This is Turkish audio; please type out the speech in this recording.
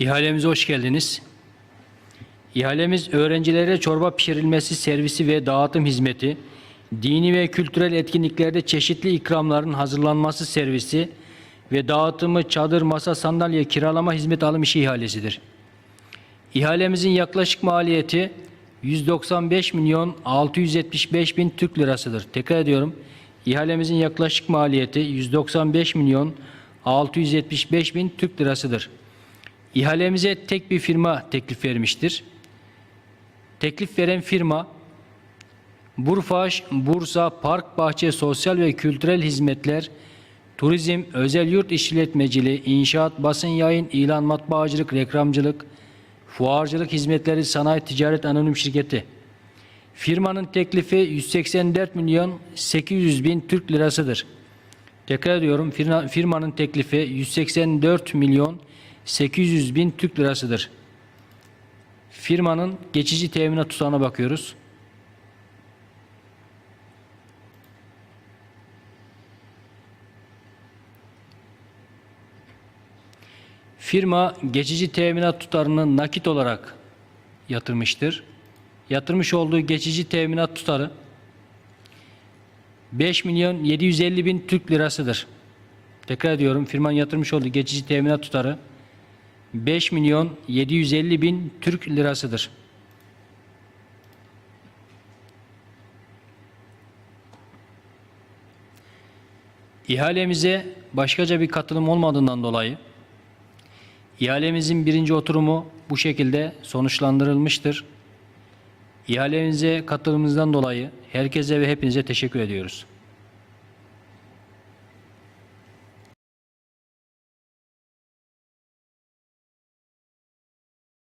İhalemize hoş geldiniz. İhalemiz öğrencilere çorba pişirilmesi servisi ve dağıtım hizmeti, dini ve kültürel etkinliklerde çeşitli ikramların hazırlanması servisi ve dağıtımı çadır, masa, sandalye kiralama hizmet alım işi ihalesidir. İhalemizin yaklaşık maliyeti 195 milyon 675 bin Türk lirasıdır. Tekrar ediyorum. İhalemizin yaklaşık maliyeti 195 milyon 675 bin Türk lirasıdır. İhalemize tek bir firma teklif vermiştir. Teklif veren firma Burfaş, Bursa, Park Bahçe Sosyal ve Kültürel Hizmetler, Turizm, Özel Yurt İşletmeciliği, İnşaat, Basın Yayın, İlan Matbaacılık, Reklamcılık, Fuarcılık Hizmetleri Sanayi Ticaret Anonim Şirketi. Firmanın teklifi 184 milyon 800 bin Türk lirasıdır. Tekrar ediyorum firma, firmanın teklifi 184 milyon 800 bin Türk lirasıdır. Firmanın geçici teminat tutarına bakıyoruz. Firma geçici teminat tutarını nakit olarak yatırmıştır. Yatırmış olduğu geçici teminat tutarı 5 milyon 750 bin Türk lirasıdır. Tekrar ediyorum firmanın yatırmış olduğu geçici teminat tutarı 5 milyon 750 bin Türk lirasıdır. İhalemize başkaca bir katılım olmadığından dolayı İhalemizin birinci oturumu bu şekilde sonuçlandırılmıştır. İhalemize katılımınızdan dolayı herkese ve hepinize teşekkür ediyoruz.